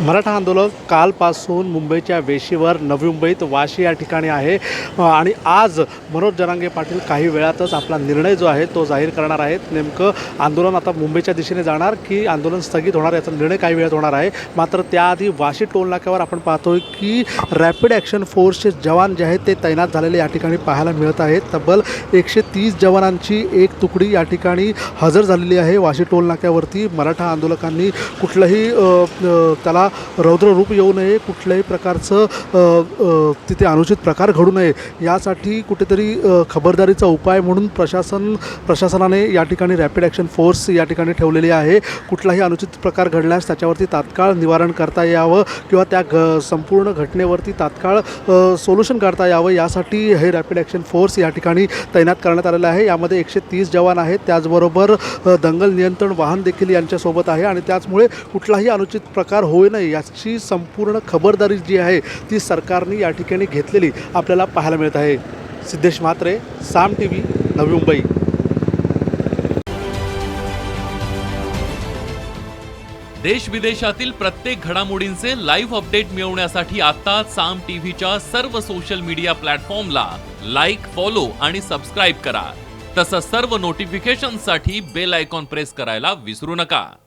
मराठा आंदोलन कालपासून मुंबईच्या वेशीवर नवी मुंबईत वाशी या ठिकाणी आहे. आणि आज मनोज जरांगे पाटील काही वेळातच आपला निर्णय जो आहे तो जाहीर करणार आहेत. नेमकं आंदोलन आता मुंबईच्या दिशेने जाणार की आंदोलन स्थगित होणार याचा निर्णय काही वेळात होणार आहे. मात्र त्याआधी वाशी टोल नाक्यावर आपण पाहतोय की रॅपिड ॲक्शन फोर्सचे जवान जे आहेत ते तैनात झालेले या ठिकाणी पाहायला मिळत आहेत. तब्बल एकशे तीस जवानांची एक तुकडी या ठिकाणी हजर झालेली आहे वाशी टोल नाक्यावरती. मराठा आंदोलकांनी कुठलंही त्याला त्याला रौद्र रूप येऊ नये कुठल्याही प्रकारचं तिथे अनुचित प्रकार घडू नये यासाठी कुठेतरी खबरदारीचा उपाय म्हणून प्रशासन प्रशासनाने या ठिकाणी रॅपिड ॲक्शन फोर्स या ठिकाणी ठेवलेली आहे. कुठलाही अनुचित प्रकार घडल्यास त्याच्यावरती तात्काळ निवारण करता यावं किंवा त्या घ संपूर्ण घटनेवरती तात्काळ सोल्युशन काढता यावं यासाठी हे रॅपिड ॲक्शन फोर्स या ठिकाणी तैनात करण्यात आलेलं आहे. यामध्ये एकशे तीस जवान आहेत. त्याचबरोबर दंगल नियंत्रण वाहन देखील यांच्यासोबत आहे आणि त्याचमुळे कुठलाही अनुचित प्रकार होईल नये याची संपूर्ण खबरदारी जी आहे ती सरकारने या ठिकाणी घेतलेली आपल्याला पाहायला मिळत आहे. Siddhesh Mhatre Saam T V Navi Mumbai. देश विदेशातील प्रत्येक घडामोडींचे लाईव्ह अपडेट मिळवण्यासाठी आता साम टीव्हीच्या सर्व सोशल मीडिया प्लॅटफॉर्मला लाईक फॉलो आणि सबस्क्राईब करा. तसंच सर्व नोटिफिकेशनसाठी बेल आयकॉन प्रेस करायला विसरू नका.